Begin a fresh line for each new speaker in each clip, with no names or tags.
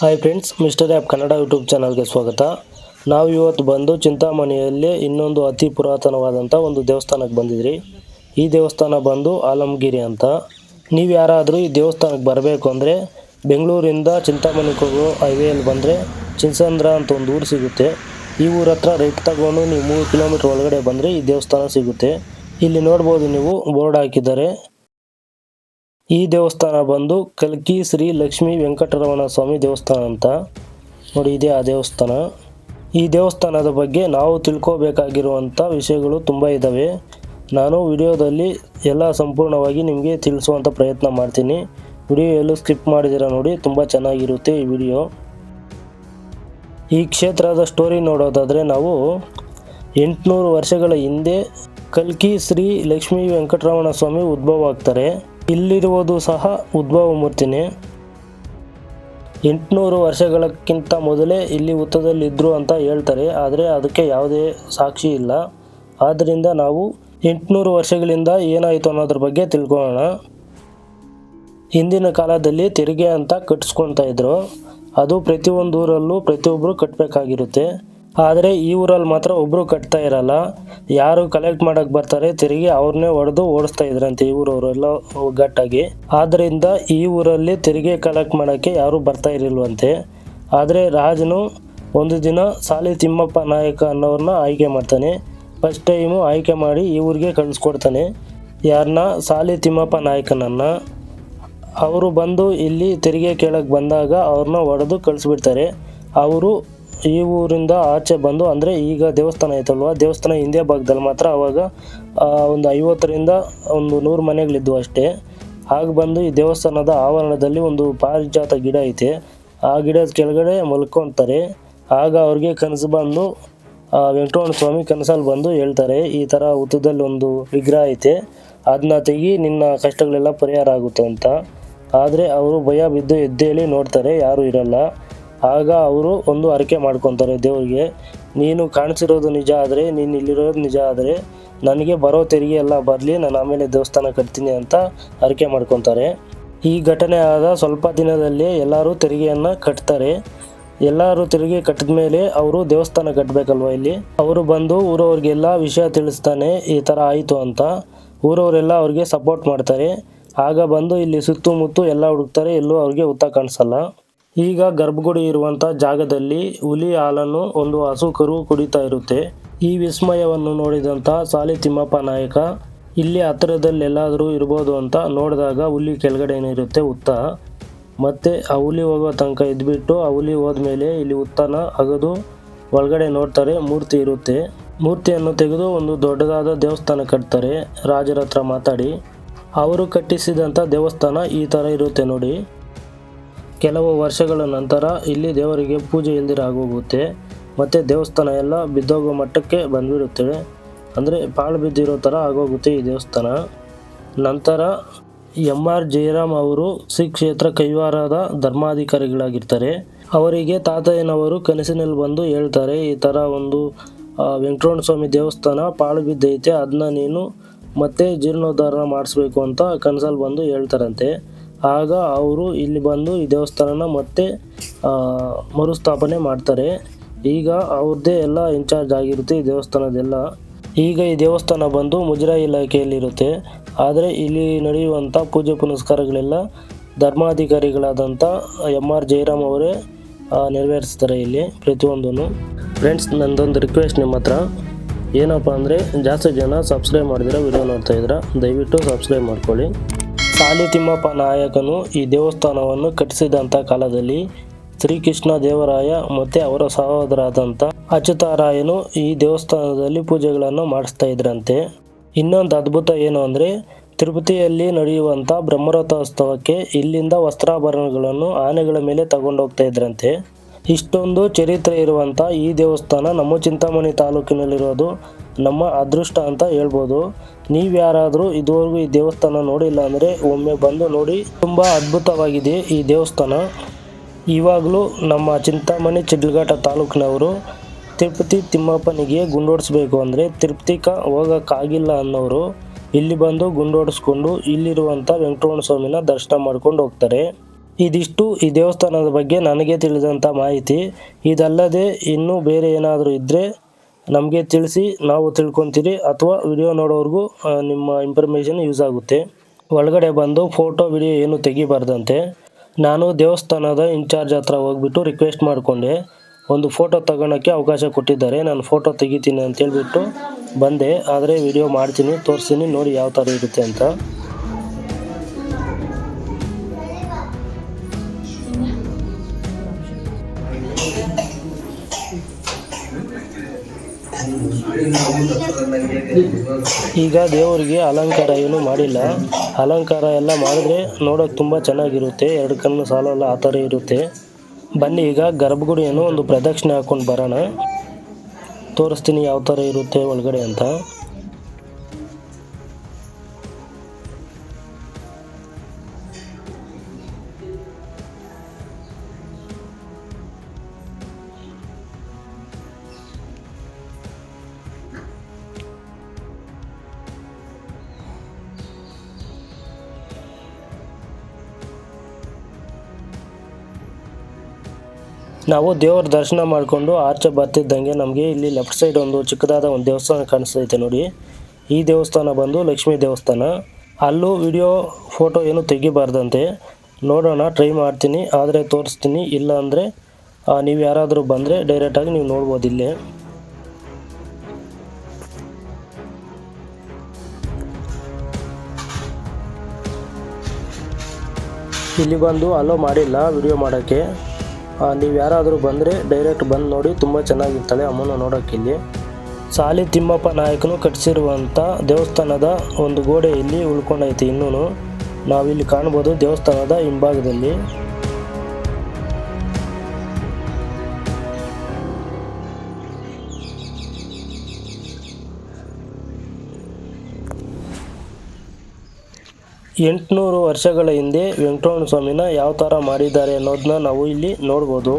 Hi friends mister app Kannada YouTube ಚಾನಲ್ಗೆ ಸ್ವಾಗತ. ನಾವು ಇವತ್ತು ಬಂದು ಚಿಂತಾಮಣಿಯಲ್ಲಿ ಇನ್ನೊಂದು ಅತಿ ಪುರಾತನವಾದಂಥ ಒಂದು ದೇವಸ್ಥಾನಕ್ಕೆ ಬಂದಿದ್ರಿ. ಈ ದೇವಸ್ಥಾನ ಬಂದು ಆಲಮಗಿರಿ ಅಂತ. ನೀವು ಯಾರಾದರೂ ಈ ದೇವಸ್ಥಾನಕ್ಕೆ ಬರಬೇಕು ಅಂದರೆ ಬೆಂಗಳೂರಿಂದ ಚಿಂತಾಮಣಿಗೆ ಹೋಗೋ ಹೈವೇಯಲ್ಲಿ ಬಂದರೆ ಚಿನ್ಸಂದ್ರ ಅಂತ ಒಂದು ಊರು ಸಿಗುತ್ತೆ. ಈ ಊರ ಹತ್ರ ರೈಟ್ ತಗೊಂಡು ನೀವು ಮೂರು ಕಿಲೋಮೀಟ್ರ್ ಒಳಗಡೆ ಬಂದರೆ ಈ ದೇವಸ್ಥಾನ ಸಿಗುತ್ತೆ. ಇಲ್ಲಿ ನೋಡ್ಬೋದು ನೀವು ಬೋರ್ಡ್ ಹಾಕಿದ್ದಾರೆ. ಈ ದೇವಸ್ಥಾನ ಬಂದು ಕಲ್ಕಿ ಶ್ರೀ ಲಕ್ಷ್ಮೀ ವೆಂಕಟರಮಣ ಸ್ವಾಮಿ ದೇವಸ್ಥಾನ ಅಂತ. ನೋಡಿ ಇದೆ ಆ ದೇವಸ್ಥಾನ. ಈ ದೇವಸ್ಥಾನದ ಬಗ್ಗೆ ನಾವು ತಿಳ್ಕೋಬೇಕಾಗಿರುವಂಥ ವಿಷಯಗಳು ತುಂಬ ಇದ್ದಾವೆ ನಾನು ವಿಡಿಯೋದಲ್ಲಿ ಎಲ್ಲ ಸಂಪೂರ್ಣವಾಗಿ ನಿಮಗೆ ತಿಳಿಸುವಂಥ ಪ್ರಯತ್ನ ಮಾಡ್ತೀನಿ. ವಿಡಿಯೋ ಎಲ್ಲೂ ಸ್ಕಿಪ್ ಮಾಡಿದಿರ ನೋಡಿ, ತುಂಬ ಚೆನ್ನಾಗಿರುತ್ತೆ ಈ ವಿಡಿಯೋ. ಈ ಕ್ಷೇತ್ರದ ಸ್ಟೋರಿ ನೋಡೋದಾದರೆ ನಾವು ಎಂಟುನೂರು ವರ್ಷಗಳ ಹಿಂದೆ ಕಲ್ಕಿ ಶ್ರೀ ಲಕ್ಷ್ಮೀ ವೆಂಕಟರಮಣ ಸ್ವಾಮಿ ಉದ್ಭವ ಆಗ್ತಾರೆ. ಇಲ್ಲಿರುವುದು ಸಹ ಉದ್ಭವ ಮೂರ್ತಿನೇ. ಎಂಟುನೂರು ವರ್ಷಗಳಕ್ಕಿಂತ ಮೊದಲೇ ಇಲ್ಲಿ ಹುತ್ತದಲ್ಲಿದ್ದರು ಅಂತ ಹೇಳ್ತಾರೆ, ಆದರೆ ಅದಕ್ಕೆ ಯಾವುದೇ ಸಾಕ್ಷಿ ಇಲ್ಲ. ಆದ್ದರಿಂದ ನಾವು ಎಂಟುನೂರು ವರ್ಷಗಳಿಂದ ಏನಾಯಿತು ಅನ್ನೋದ್ರ ಬಗ್ಗೆ ತಿಳ್ಕೊಳ್ಳೋಣ. ಹಿಂದಿನ ಕಾಲದಲ್ಲಿ ತೆರಿಗೆ ಅಂತ ಕಟ್ಟಿಸ್ಕೊಳ್ತಾ ಇದ್ರು. ಅದು ಪ್ರತಿಯೊಂದು ಊರಲ್ಲೂ ಪ್ರತಿಯೊಬ್ಬರು ಕಟ್ಟಬೇಕಾಗಿರುತ್ತೆ ಆದರೆ ಈ ಊರಲ್ಲಿ ಮಾತ್ರ ಒಬ್ಬರು ಕಟ್ತಾ ಇರಲ್ಲ. ಯಾರು ಕಲೆಕ್ಟ್ ಮಾಡಕ್ ಬರ್ತಾರೆ ತೆರಿಗೆ ಅವ್ರನ್ನೇ ಹೊಡೆದು ಓಡಿಸ್ತಾ ಇದ್ರಂತೆ ಈ ಊರವರೆಲ್ಲ ಒಗ್ಗಟ್ಟಾಗಿ. ಆದ್ರಿಂದ ಈ ಊರಲ್ಲಿ ತೆರಿಗೆ ಕಲೆಕ್ಟ್ ಮಾಡೋಕ್ಕೆ ಯಾರು ಬರ್ತಾ ಇರಲ್ವಂತೆ ಆದರೆ ರಾಜನು ಒಂದು ದಿನ ಸಾಲಿ ತಿಮ್ಮಪ್ಪ ನಾಯಕ ಅನ್ನೋರನ್ನ ಆಯ್ಕೆ ಮಾಡ್ತಾನೆ. ಫಸ್ಟ್ ಟೈಮು ಆಯ್ಕೆ ಮಾಡಿ ಈ ಊರಿಗೆ ಕಳಿಸ್ಕೊಡ್ತಾನೆ. ಯಾರನ್ನ ಸಾಲಿ ತಿಮ್ಮಪ್ಪ ನಾಯಕನನ್ನ. ಅವರು ಬಂದು ಇಲ್ಲಿ ತೆರಿಗೆ ಕೇಳಕ್ಕೆ ಬಂದಾಗ ಅವ್ರನ್ನ ಹೊಡೆದು ಕಳಿಸ್ಬಿಡ್ತಾರೆ. ಅವರು ಈ ಊರಿಂದ ಆಚೆ ಬಂದು, ಅಂದರೆ ಈಗ ದೇವಸ್ಥಾನ ಐತಲ್ವ? ದೇವಸ್ಥಾನ ಹಿಂದೆ ಭಾಗದಲ್ಲಿ ಮಾತ್ರ ಅವಾಗ ಒಂದು ಐವತ್ತರಿಂದ ಒಂದು ನೂರು ಮನೆಗಳಿದ್ವು ಅಷ್ಟೇ. ಆಗ ಬಂದು ಈ ದೇವಸ್ಥಾನದ ಆವರಣದಲ್ಲಿ ಒಂದು ಪಾರಿಜಾತ ಗಿಡ ಐತೆ. ಆ ಗಿಡದ ಕೆಳಗಡೆ ಮಲ್ಕೊತಾರೆ. ಆಗ ಅವ್ರಿಗೆ ಕನಸು ಬಂದು ವೆಂಕಟರಮಣ ಸ್ವಾಮಿ ಕನಸಲ್ಲಿ ಬಂದು ಹೇಳ್ತಾರೆ, ಈ ಥರ ಹುತ್ತದಲ್ಲಿ ಒಂದು ವಿಗ್ರಹ ಐತೆ. ಅದನ್ನ ತೆಗಿ ನಿನ್ನ ಕಷ್ಟಗಳೆಲ್ಲ ಪರಿಹಾರ ಆಗುತ್ತೆ ಅಂತ. ಆದರೆ ಅವರು ಭಯ ಬಿದ್ದು ಎದ್ದೇಳಿ ನೋಡ್ತಾರೆ, ಯಾರೂ ಇರಲ್ಲ. ಆಗ ಅವರು ಒಂದು ಅರಿಕೆ ಮಾಡ್ಕೊತಾರೆ, ದೇವ್ರಿಗೆ, ನೀನು ಕಾಣಿಸಿರೋದು ನಿಜ ಆದರೆ, ನೀನು ಇಲ್ಲಿರೋದು ನಿಜ ಆದರೆ, ನನಗೆ ಬರೋ ತೆರಿಗೆ ಎಲ್ಲ ಬರಲಿ, ನಾನು ಆಮೇಲೆ ದೇವಸ್ಥಾನ ಕಟ್ತೀನಿ ಅಂತ ಅರಿಕೆ ಮಾಡ್ಕೊತಾರೆ. ಈ ಘಟನೆ ಆದ ಸ್ವಲ್ಪ ದಿನದಲ್ಲಿ ಎಲ್ಲರೂ ತೆರಿಗೆಯನ್ನು ಕಟ್ತಾರೆ. ಎಲ್ಲರೂ ತೆರಿಗೆ ಕಟ್ಟಿದ ಮೇಲೆ ಅವರು ದೇವಸ್ಥಾನ ಕಟ್ಟಬೇಕಲ್ವ ಇಲ್ಲಿ? ಅವರು ಬಂದು ಊರವ್ರಿಗೆಲ್ಲ ವಿಷಯ ತಿಳಿಸ್ತಾನೆ, ಈ ಥರ ಆಯಿತು ಅಂತ. ಊರವರೆಲ್ಲ ಅವ್ರಿಗೆ ಸಪೋರ್ಟ್ ಮಾಡ್ತಾರೆ. ಆಗ ಬಂದು ಇಲ್ಲಿ ಸುತ್ತಮುತ್ತ ಎಲ್ಲ ಹುಡುಕ್ತಾರೆ, ಎಲ್ಲೂ ಅವ್ರಿಗೆ ಉತ್ತ ಕಾಣಿಸಲ್ಲ. ಈಗ ಗರ್ಭಗುಡಿ ಇರುವಂತ ಜಾಗದಲ್ಲಿ ಹುಲಿ ಹಾಲನ್ನು ಒಂದು ಹಸು ಕರು ಕುಡಿತಾ ಇರುತ್ತೆ. ಈ ವಿಸ್ಮಯವನ್ನು ನೋಡಿದಂತ ಸಾಲಿ ತಿಮ್ಮಪ್ಪ ನಾಯಕ, ಇಲ್ಲಿ ಹತ್ತಿರದಲ್ಲಿ ಎಲ್ಲಾದರೂ ಇರ್ಬೋದು ಅಂತ ನೋಡಿದಾಗ ಹುಲಿ ಕೆಳಗಡೆ ಏನಿರುತ್ತೆ ಉತ್ತ. ಮತ್ತೆ ಆ ಹುಲಿ ಹೋಗೋ ತನಕ ಇದ್ಬಿಟ್ಟು ಆ ಹುಲಿ ಹೋದ್ಮೇಲೆ ಇಲ್ಲಿ ಉತ್ತನ ಅಗದು ಒಳಗಡೆ ನೋಡ್ತಾರೆ, ಮೂರ್ತಿ ಇರುತ್ತೆ. ಮೂರ್ತಿಯನ್ನು ತೆಗೆದು ಒಂದು ದೊಡ್ಡದಾದ ದೇವಸ್ಥಾನ ಕಟ್ತಾರೆ, ರಾಜರ ಹತ್ರ ಮಾತಾಡಿ. ಅವರು ಕಟ್ಟಿಸಿದಂಥ ದೇವಸ್ಥಾನ ಈ ಥರ ಇರುತ್ತೆ ನೋಡಿ. ಕೆಲವು ವರ್ಷಗಳ ನಂತರ ಇಲ್ಲಿ ದೇವರಿಗೆ ಪೂಜೆ ಇಲ್ದಿರ ಆಗೋಗುತ್ತೆ. ಮತ್ತು ದೇವಸ್ಥಾನ ಎಲ್ಲ ಬಿದ್ದೋಗೋ ಮಟ್ಟಕ್ಕೆ ಬಂದಿರುತ್ತೆ ಅಂದರೆ ಪಾಳು ಬಿದ್ದಿರೋ ಥರ ಆಗೋಗುತ್ತೆ ಈ ದೇವಸ್ಥಾನ. ನಂತರ ಎಂ ಆರ್ ಜಯರಾಮ್ ಅವರು ಶ್ರೀ ಕ್ಷೇತ್ರ ಕೈವಾರದ ಧರ್ಮಾಧಿಕಾರಿಗಳಾಗಿರ್ತಾರೆ. ಅವರಿಗೆ ತಾತಯ್ಯನವರು ಕನಸಿನಲ್ಲಿ ಬಂದು ಹೇಳ್ತಾರೆ, ಈ ಥರ ಒಂದು ವೆಂಕಟರಮಣ ಸ್ವಾಮಿ ದೇವಸ್ಥಾನ ಪಾಳು ಬಿದ್ದೈತೆ ಅದನ್ನ ನೀನು ಮತ್ತೆ ಜೀರ್ಣೋದ್ಧಾರ ಮಾಡಿಸ್ಬೇಕು ಅಂತ ಕನಸಲ್ಲಿ ಬಂದು ಹೇಳ್ತಾರಂತೆ. ಆಗ ಅವರು ಇಲ್ಲಿ ಬಂದು ಈ ದೇವಸ್ಥಾನನ ಮತ್ತೆ ಮರುಸ್ಥಾಪನೆ ಮಾಡ್ತಾರೆ. ಈಗ ಅವ್ರದ್ದೇ ಎಲ್ಲ ಇನ್ಚಾರ್ಜ್ ಆಗಿರುತ್ತೆ ಈ ದೇವಸ್ಥಾನದೆಲ್ಲ. ಈಗ ಈ ದೇವಸ್ಥಾನ ಬಂದು ಮುಜರಾಯಿ ಇಲಾಖೆಯಲ್ಲಿರುತ್ತೆ. ಆದರೆ ಇಲ್ಲಿ ನಡೆಯುವಂಥ ಪೂಜೆ ಪುನಸ್ಕಾರಗಳೆಲ್ಲ ಧರ್ಮಾಧಿಕಾರಿಗಳಾದಂಥ ಎಂ ಆರ್ ಜಯರಾಮ್ ಅವರೇ ನೆರವೇರಿಸ್ತಾರೆ ಇಲ್ಲಿ ಪ್ರತಿಯೊಂದೂ ಫ್ರೆಂಡ್ಸ್ ನಂದೊಂದು ರಿಕ್ವೆಸ್ಟ್ ನಿಮ್ಮ ಹತ್ರ. ಏನಪ್ಪ ಅಂದರೆ ಜಾಸ್ತಿ ಜನ ಸಬ್ಸ್ಕ್ರೈಬ್ ಮಾಡಿದಿರ ವಿಡಿಯೋ ನೋಡ್ತಾ ಇದ್ದೀರ ದಯವಿಟ್ಟು ಸಬ್ಸ್ಕ್ರೈಬ್ ಮಾಡ್ಕೊಳ್ಳಿ. ಸಾಲಿ ತಿಮ್ಮಪ್ಪ ನಾಯಕನು ಈ ದೇವಸ್ಥಾನವನ್ನು ಕಟ್ಟಿಸಿದಂಥ ಕಾಲದಲ್ಲಿ ಶ್ರೀಕೃಷ್ಣ ದೇವರಾಯ ಮತ್ತು ಅವರ ಸಹೋದರಾದಂಥ ಅಚ್ಯುತಾರಾಯನು ಈ ದೇವಸ್ಥಾನದಲ್ಲಿ ಪೂಜೆಗಳನ್ನು ಮಾಡಿಸ್ತಾ ಇದ್ರಂತೆ. ಇನ್ನೊಂದು ಅದ್ಭುತ ಏನು ಅಂದರೆ ತಿರುಪತಿಯಲ್ಲಿ ನಡೆಯುವಂಥ ಬ್ರಹ್ಮರಥೋತ್ಸವಕ್ಕೆ ಇಲ್ಲಿಂದ ವಸ್ತ್ರಾಭರಣಗಳನ್ನು ಆನೆಗಳ ಮೇಲೆ ತಗೊಂಡೋಗ್ತಾ ಇದ್ರಂತೆ. ಇಷ್ಟೊಂದು ಚರಿತ್ರೆ ಇರುವಂಥ ಈ ದೇವಸ್ಥಾನ ನಮ್ಮ ಚಿಂತಾಮಣಿ ತಾಲೂಕಿನಲ್ಲಿರೋದು ನಮ್ಮ ಅದೃಷ್ಟ ಅಂತ ಹೇಳ್ಬೋದು. ನೀವು ಯಾರಾದರೂ ಇದುವರೆಗೂ ಈ ದೇವಸ್ಥಾನ ನೋಡಿಲ್ಲ ಅಂದರೆ ಒಮ್ಮೆ ಬಂದು ನೋಡಿ. ತುಂಬ ಅದ್ಭುತವಾಗಿದೆ ಈ ದೇವಸ್ಥಾನ. ಇವಾಗಲೂ ನಮ್ಮ ಚಿಂತಾಮಣಿ ಚಿಡ್ಲಘಾಟ ತಾಲೂಕಿನವರು ತಿರುಪತಿ ತಿಮ್ಮಪ್ಪನಿಗೆ ಗುಂಡೋಡಿಸ್ಬೇಕು ಅಂದರೆ ತಿರುಪತಿಕ ಹೋಗೋಕ್ಕಾಗಿಲ್ಲ ಅನ್ನೋರು ಇಲ್ಲಿ ಬಂದು ಗುಂಡೋಡಿಸ್ಕೊಂಡು ಇಲ್ಲಿರುವಂಥ ವೆಂಕಟರಮಣ ಸ್ವಾಮಿನ ದರ್ಶನ ಮಾಡ್ಕೊಂಡು ಹೋಗ್ತಾರೆ. ಇದಿಷ್ಟು ಈ ದೇವಸ್ಥಾನದ ಬಗ್ಗೆ ನನಗೆ ತಿಳಿದಂಥ ಮಾಹಿತಿ. ಇದಲ್ಲದೆ ಇನ್ನೂ ಬೇರೆ ಏನಾದರೂ ಇದ್ದರೆ ನಮಗೆ ತಿಳಿಸಿ ನಾವು ತಿಳ್ಕೊತೀರಿ ಅಥವಾ ವಿಡಿಯೋ ನೋಡೋವ್ರಿಗೂ ನಿಮ್ಮ ಇನ್ಫಾರ್ಮೇಷನ್ ಯೂಸ್ ಆಗುತ್ತೆ. ಒಳಗಡೆ ಬಂದು ಫೋಟೋ ವಿಡಿಯೋ ಏನು ತೆಗಿಬಾರ್ದಂತೆ. ನಾನು ದೇವಸ್ಥಾನದ ಇನ್ಚಾರ್ಜ್ ಹತ್ರ ಹೋಗ್ಬಿಟ್ಟು ರಿಕ್ವೆಸ್ಟ್ ಮಾಡಿಕೊಂಡೆ. ಒಂದು ಫೋಟೋ ತಗೊಳಕ್ಕೆ ಅವಕಾಶ ಕೊಟ್ಟಿದ್ದಾರೆ. ನಾನು ಫೋಟೋ ತೆಗಿತೀನಿ ಅಂತ ಹೇಳ್ಬಿಟ್ಟು ಬಂದೆ. ಆದರೆ ವಿಡಿಯೋ ಮಾಡ್ತೀನಿ ತೋರಿಸ್ತೀನಿ ನೋಡಿ ಯಾವ ಥರ ಇರುತ್ತೆ ಅಂತ. ಈಗ ದೇವರಿಗೆ ಅಲಂಕಾರ ಏನು ಮಾಡಿಲ್ಲ. ಅಲಂಕಾರ ಎಲ್ಲ ಮಾಡಿದ್ರೆ ನೋಡೋಕೆ ತುಂಬ ಚೆನ್ನಾಗಿರುತ್ತೆ. ಎರಡು ಕಣ್ಣು ಸಾಲಲ್ಲ ಆ ಥರ ಇರುತ್ತೆ. ಬನ್ನಿ ಈಗ ಗರ್ಭಗುಡಿಯನ್ನು ಒಂದು ಪ್ರದಕ್ಷಿಣೆ ಹಾಕೊಂಡು ಬರೋಣ. ತೋರಿಸ್ತೀನಿ ಯಾವ ಥರ ಇರುತ್ತೆ ಒಳಗಡೆ ಅಂತ. ನಾವು ದೇವರ ದರ್ಶನ ಮಾಡಿಕೊಂಡು ಆಚೆ ಬರ್ತಿದ್ದಂಗೆ ನಮಗೆ ಇಲ್ಲಿ ಲೆಫ್ಟ್ ಸೈಡ್ ಒಂದು ಚಿಕ್ಕದಾದ ಒಂದು ದೇವಸ್ಥಾನ ಕಾಣಿಸ್ತೈತೆ ನೋಡಿ. ಈ ದೇವಸ್ಥಾನ ಬಂದು ಲಕ್ಷ್ಮೀ ದೇವಸ್ಥಾನ. ಅಲ್ಲೂ ವಿಡಿಯೋ ಫೋಟೋ ಏನು ತೆಗಿಬಾರ್ದಂತೆ. ನೋಡೋಣ ಟ್ರೈ ಮಾಡ್ತೀನಿ, ಆದರೆ ತೋರಿಸ್ತೀನಿ. ಇಲ್ಲ ಅಂದರೆ ನೀವು ಯಾರಾದರೂ ಬಂದರೆ ಡೈರೆಕ್ಟಾಗಿ ನೀವು ನೋಡ್ಬೋದು ಇಲ್ಲೇ. ಇಲ್ಲಿ ಬಂದು ಅಲೋ ಮಾಡಿಲ್ಲ ವಿಡಿಯೋ ಮಾಡೋಕ್ಕೆ. ನೀವು ಯಾರಾದರೂ ಬಂದರೆ ಡೈರೆಕ್ಟ್ ಬಂದು ನೋಡಿ, ತುಂಬ ಚೆನ್ನಾಗಿರ್ತಾಳೆ ಅಮ್ಮನ ನೋಡೋಕ್ಕಿಲ್ಲಿ ಸಾಲಿ ತಿಮ್ಮಪ್ಪ ನಾಯಕನು ಕಟ್ಟಿಸಿರುವಂಥ ದೇವಸ್ಥಾನದ ಒಂದು ಗೋಡೆ ಇಲ್ಲಿ ಉಳ್ಕೊಂಡೈತಿ ಇನ್ನೂ ನಾವಿಲ್ಲಿ ಕಾಣ್ಬೋದು ದೇವಸ್ಥಾನದ ಹಿಂಭಾಗದಲ್ಲಿ. ಎಂಟುನೂರು ವರ್ಷಗಳ ಹಿಂದೆ ವೆಂಕಟರಮಣ ಸ್ವಾಮಿನ ಯಾವ ಥರ ಮಾಡಿದ್ದಾರೆ ಅನ್ನೋದನ್ನ ನಾವು ಇಲ್ಲಿ ನೋಡ್ಬೋದು.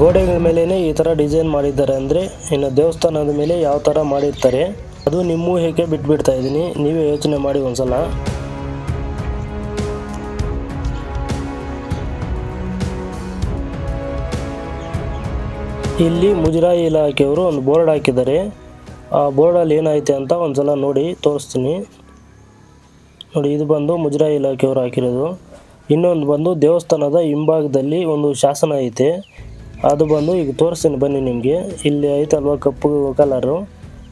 ಗೋಡೆಗಳ ಮೇಲೇ ಈ ಥರ ಡಿಸೈನ್ ಮಾಡಿದ್ದಾರೆ ಅಂದರೆ ಇನ್ನು ದೇವಸ್ಥಾನದ ಮೇಲೆ ಯಾವ ಥರ ಮಾಡಿರ್ತಾರೆ, ಅದು ನಿಮ್ಮ ಹೇಗೆ ಬಿಟ್ಬಿಡ್ತಾ ಇದ್ದೀನಿ, ನೀವೇ ಯೋಚನೆ ಮಾಡಿ ಒಂದ್ಸಲ. ಇಲ್ಲಿ ಮುಜರಾಯಿ ಇಲಾಖೆಯವರು ಒಂದು ಬೋರ್ಡ್ ಹಾಕಿದ್ದಾರೆ. ಆ ಬೋರ್ಡಲ್ಲಿ ಏನೈತೆ ಅಂತ ಒಂದ್ಸಲ ನೋಡಿ ತೋರಿಸ್ತೀನಿ. ನೋಡಿ, ಇದು ಬಂದು ಮುಜರಾಯಿ ಇಲಾಖೆಯವರು ಹಾಕಿರೋದು. ಇನ್ನೊಂದು ಬಂದು ದೇವಸ್ಥಾನದ ಹಿಂಭಾಗದಲ್ಲಿ ಒಂದು ಶಾಸನ ಐತೆ. ಅದು ಬಂದು ಈಗ ತೋರಿಸ್ತೀನಿ ಬನ್ನಿ ನಿಮಗೆ. ಇಲ್ಲಿ ಐತಲ್ವ ಕಪ್ಪು ಕಲರು?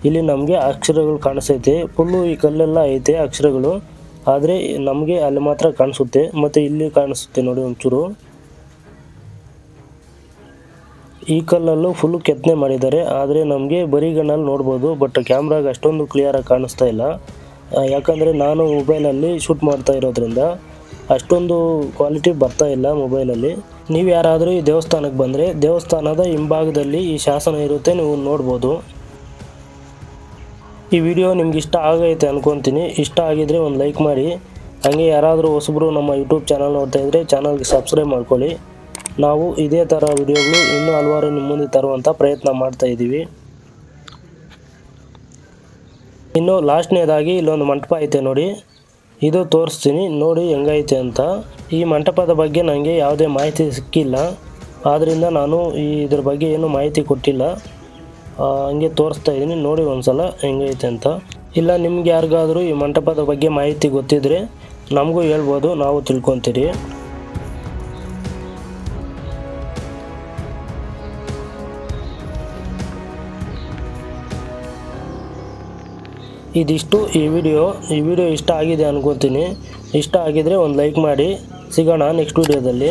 ಇಲ್ಲಿ ನಮಗೆ ಅಕ್ಷರಗಳು ಕಾಣಿಸೈತೆ ಫುಲ್ಲು ಈ ಕಲ್ಲೆಲ್ಲ ಐತೆ ಅಕ್ಷರಗಳು. ಆದರೆ ನಮಗೆ ಅಲ್ಲಿ ಮಾತ್ರ ಕಾಣಿಸುತ್ತೆ. ಮತ್ತು ಇಲ್ಲಿ ಕಾಣಿಸುತ್ತೆ ನೋಡಿ ಒಂಚೂರು. ಈ ಕಲ್ಲಲ್ಲೂ ಫುಲ್ ಕೆತ್ತನೆ ಮಾಡಿದ್ದಾರೆ. ಆದರೆ ನಮಗೆ ಬರಿಗಣ್ಣಲ್ಲಿ ನೋಡ್ಬೋದು ಬಟ್ ಕ್ಯಾಮ್ರಾಗೆ ಅಷ್ಟೊಂದು ಕ್ಲಿಯರಾಗಿ ಕಾಣಿಸ್ತಾ ಇಲ್ಲ. ಯಾಕಂದರೆ ನಾನು ಮೊಬೈಲಲ್ಲಿ ಶೂಟ್ ಮಾಡ್ತಾ ಇರೋದ್ರಿಂದ ಅಷ್ಟೊಂದು ಕ್ವಾಲಿಟಿ ಬರ್ತಾ ಇಲ್ಲ ಮೊಬೈಲಲ್ಲಿ ನೀವು ಯಾರಾದರೂ ಈ ದೇವಸ್ಥಾನಕ್ಕೆ ಬಂದರೆ ದೇವಸ್ಥಾನದ ಹಿಂಭಾಗದಲ್ಲಿ ಈ ಶಾಸನ ಇರುತ್ತೆ, ನೀವು ನೋಡ್ಬೋದು. ಈ ವಿಡಿಯೋ ನಿಮ್ಗೆ ಇಷ್ಟ ಆಗೈತೆ ಅನ್ಕೊತೀನಿ. ಇಷ್ಟ ಆಗಿದ್ರೆ ಒಂದು ಲೈಕ್ ಮಾಡಿ. ಹಾಗೆ ಯಾರಾದರೂ ಹೊಸಬ್ರು ನಮ್ಮ ಯೂಟ್ಯೂಬ್ ಚಾನಲ್ ನೋಡ್ತಾ ಇದ್ದರೆ ಚಾನಲ್ಗೆ ಸಬ್ಸ್ಕ್ರೈಬ್ ಮಾಡ್ಕೊಳ್ಳಿ. ನಾವು ಇದೇ ಥರ ವಿಡಿಯೋಗಳು ಇನ್ನೂ ಹಲವಾರು ನಿಮ್ಮ ಮುಂದೆ ತರುವಂಥ ಪ್ರಯತ್ನ ಮಾಡ್ತಾ ಇದ್ದೀವಿ. ಇನ್ನು ಲಾಸ್ಟ್ನೇದಾಗಿ ಇಲ್ಲೊಂದು ಮಂಟಪ ಐತೆ ನೋಡಿ. ಇದು ತೋರಿಸ್ತೀನಿ, ನೋಡಿ ಹೆಂಗೈತೆ ಅಂತ. ಈ ಮಂಟಪದ ಬಗ್ಗೆ ನನಗೆ ಯಾವುದೇ ಮಾಹಿತಿ ಸಿಕ್ಕಿಲ್ಲ. ಆದ್ದರಿಂದ ನಾನು ಈ ಇದ್ರ ಬಗ್ಗೆ ಏನು ಮಾಹಿತಿ ಕೊಟ್ಟಿಲ್ಲ. ಹಂಗೆ ತೋರಿಸ್ತಾ ಇದ್ದೀನಿ, ನೋಡಿ ಒಂದ್ಸಲ ಹೆಂಗೈತೆ ಅಂತ. ಇಲ್ಲ, ನಿಮ್ಗೆ ಯಾರಿಗಾದರೂ ಈ ಮಂಟಪದ ಬಗ್ಗೆ ಮಾಹಿತಿ ಗೊತ್ತಿದ್ರೆ ನಮಗೂ ಹೇಳ್ಬೋದು, ನಾವು ತಿಳ್ಕೊತೀರಿ. ಇದಿಷ್ಟು ಈ ವಿಡಿಯೋ ಈ ವಿಡಿಯೋ ಇಷ್ಟ ಆಗಿದೆ ಅನ್ಕೋತೀನಿ. ಇಷ್ಟ ಆಗಿದ್ರೆ ಒಂದು ಲೈಕ್ ಮಾಡಿ. ಸಿಗೋಣ ನೆಕ್ಸ್ಟ್ ವಿಡಿಯೋದಲ್ಲಿ.